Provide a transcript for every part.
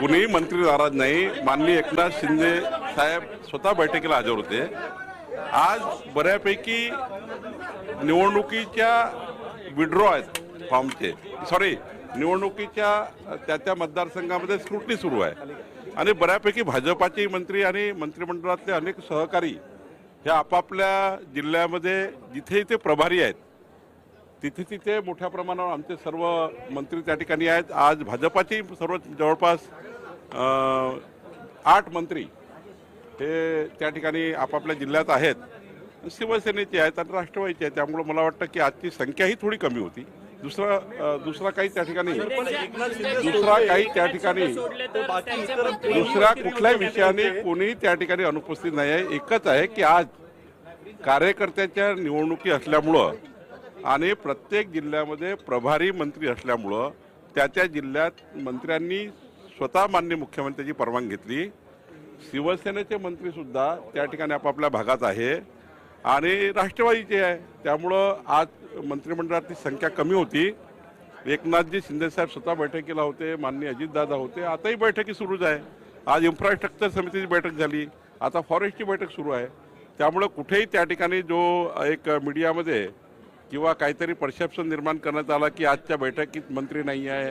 कुणीही मंत्री नाराज नाही. माननीय एकनाथ शिंदे साहेब स्वतः बैठकीला हजर होते. आज बऱ्यापैकी निवडणुकीच्या विड्रॉ आहेत फॉर्मचे. सॉरी निवडणुकीच्या त्या त्या मतदारसंघामध्ये स्क्रुटनी सुरू आहे. आणि बऱ्यापैकी भाजपाचे मंत्री आणि मंत्रिमंडळातले अनेक सहकारी हे आपापल्या जिल्ह्यामध्ये जिथे जिथे प्रभारी आहेत तिथे तिथे मोठ्या प्रमाणावर आमचे सर्व मंत्री त्या ठिकाणी आहेत. आज भाजपाचे सर्व जवळपास आठ मंत्री हे त्या ठिकाणी आपापल्या जिल्ह्यात आहेत. शिवसेनेचे आहेत आणि राष्ट्रवादीचे आहेत. त्यामुळे मला वाटतं की आजची संख्या ही थोडी कमी होती. दुसरा दुसरा काही त्या ठिकाणी दुसरा काही त्या ठिकाणी दुसऱ्या कुठल्याही विषयाने कोणीही त्या ठिकाणी अनुपस्थित नाही आहे. एकच आहे की आज कार्यकर्त्याच्या निवडणुकी असल्यामुळं आणि प्रत्येक जिल्ह्यामध्ये प्रभारी मंत्री असल्यामुळं त्या त्या जिल्ह्यात मंत्र्यांनी स्वतः मान्य मुख्यमंत्र्याची परवानगी घेतली. शिवसेनेचे मंत्रीसुद्धा त्या ठिकाणी आपापल्या भागात आहे. आणि राष्ट्रवादीचे आहे. त्यामुळं आज मंत्रिमंडळातली संख्या कमी होती. एकनाथजी शिंदेसाहेब स्वतः बैठकीला होते माननीय अजितदादा होते. आताही बैठकी सुरूच आहे. आज इन्फ्रास्ट्रक्चर समितीची बैठक झाली. आता फॉरेस्टची बैठक सुरू आहे. त्यामुळं कुठेही त्या ठिकाणी जो एक मीडियामध्ये किंवा काहीतरी परसेप्शन निर्माण करण्यात आला की आजच्या बैठकीत मंत्री नाही आहे.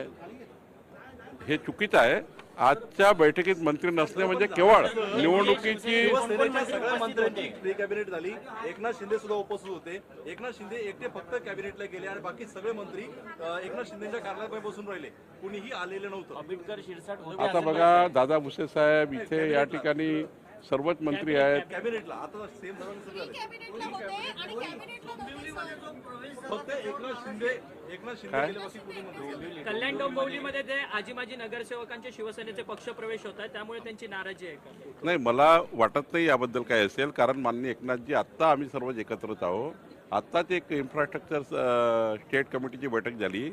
हे चुकीचं आहे. आजच्या बैठकीत मंत्री नसणे म्हणजे केवळ निवडणुकीची शिवसेनेच्या सगळ्या मंत्र्यांची प्री कॅबिनेट झाली. एकनाथ शिंदे सुद्धा उपस्थित होते. एकनाथ शिंदे एकटे फक्त कॅबिनेटला गेले आणि बाकी सगळे मंत्री एकनाथ शिंदेच्या कार्यालयात बसून राहिले. कुणीही आलेले नव्हतं. आता बघा दादा भुसे साहेब इथे या ठिकाणी सर्वच मंत्री आहेत. काय? कल्याण डोंबिवलीमध्ये ते आजी माजी नगरसेवकांचे शिवसेनेचे पक्षप्रवेश होत आहे त्यामुळे त्यांची नाराजी आहे का? नाही मला वाटत नाही याबद्दल काय असेल कारण माननीय एकनाथजी आत्ता आम्ही सर्वच एकत्रच आहोत. आत्ताच एक इन्फ्रास्ट्रक्चर स्टेट कमिटीची बैठक झाली.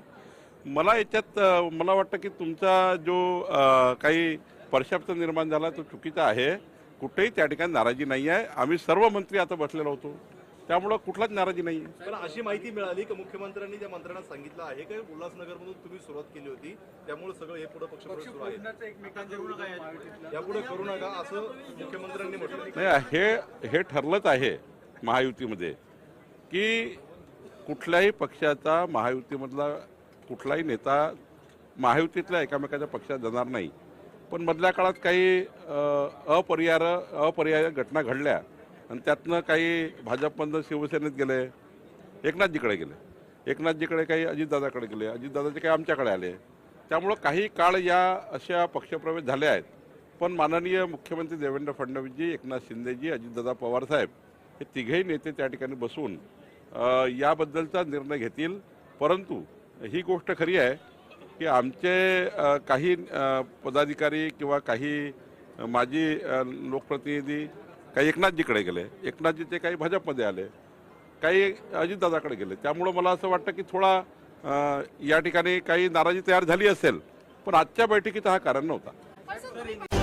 मला याच्यात अ, मला वाटतं की तुमचा जो अ, काही परसेप्शन निर्माण झाला तो चुकीचा आहे. कुठेही त्या ठिकाणी नाराजी नाही आहे. आम्ही सर्व मंत्री आता बसलेलो होतो. त्यामुळं कुठलाच नाराजी नाही आहे. पण अशी माहिती मिळाली की मुख्यमंत्र्यांनी त्या मंत्र्यांना सांगितलं आहे की उल्हासनगरमधून तुम्ही सुरुवात केली होती त्यामुळे सगळं हे पुढे पक्षप्रवेश सुरू आहे. यापुढे करू नका असं मुख्यमंत्र्यांनी म्हटलं नाही हे हे ठरलंच आहे महायुतीमध्ये की कुठल्याही पक्षाचा महायुतीमधला कुठलाही नेता महायुतीतल्या एकामेकाच्या पक्षात जाणार नाही. पण मधल्या काळात काही अपरिहार अपरिहार्य अपरिहार्य घटना घडल्या आणि त्यातनं काही भाजपमधनं शिवसेनेत गेले एकनाथजीकडे गेले. एकनाथजीकडे काही अजितदादाकडे गेले अजितदादाचे काही आमच्याकडे आले. त्यामुळं काही काळ या अशा पक्षप्रवेश झाले आहेत. पण माननीय मुख्यमंत्री देवेंद्र फडणवीसजी एकनाथ शिंदेजी अजितदादा पवारसाहेब हे तिघेही नेते त्या ठिकाणी बसून याबद्दलचा निर्णय घेतील. परंतु ही गोष्ट खरी आहे की आमचे काही पदाधिकारी किंवा काही माजी लोकप्रतिनिधी काही एकनाथजीकडे गेले. एकनाथजीचे काही भाजपमध्ये आले. काही अजितदादाकडे गेले. त्यामुळं मला असं वाटतं की थोडा या ठिकाणी काही नाराजी तयार झाली असेल पण आजच्या बैठकीत हा कारण नव्हता.